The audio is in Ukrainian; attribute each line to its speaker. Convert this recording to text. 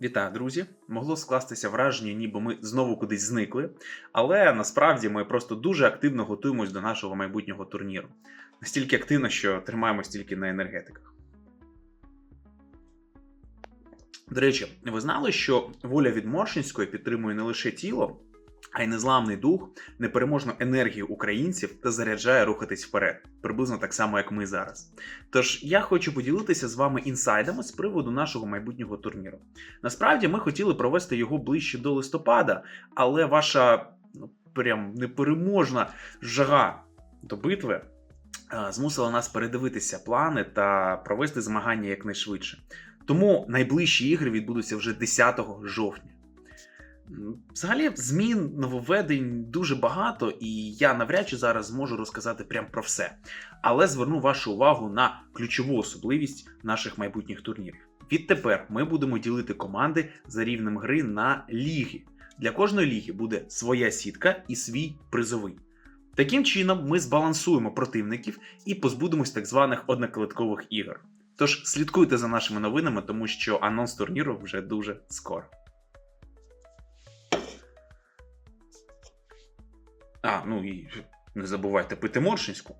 Speaker 1: Вітаю, друзі! Могло скластися враження, ніби ми знову кудись зникли, але насправді ми просто дуже активно готуємось до нашого майбутнього турніру. Настільки активно, що тримаємось тільки на енергетиках. До речі, ви знали, що воля від Моршинської підтримує не лише тіло, а й незламний дух, непереможну енергію українців та заряджає рухатись вперед, приблизно так само, як ми зараз. Тож я хочу поділитися з вами інсайдами з приводу нашого майбутнього турніру. Насправді ми хотіли провести його ближче до листопада, але ваша ну, прям непереможна жага до битви змусила нас передивитися плани та провести змагання якнайшвидше. Тому найближчі ігри відбудуться вже 10 жовтня. Взагалі, змін нововведень дуже багато, і я навряд чи зараз зможу розказати прям про все. Але зверну вашу увагу на ключову особливість наших майбутніх турнірів. Відтепер ми будемо ділити команди за рівнем гри на ліги. Для кожної ліги буде своя сітка і свій призовий. Таким чином, ми збалансуємо противників і позбудемось так званих однокладкових ігор. Тож слідкуйте за нашими новинами, тому що анонс турніру вже дуже скоро. А, ну і не забувайте пити Моршинську.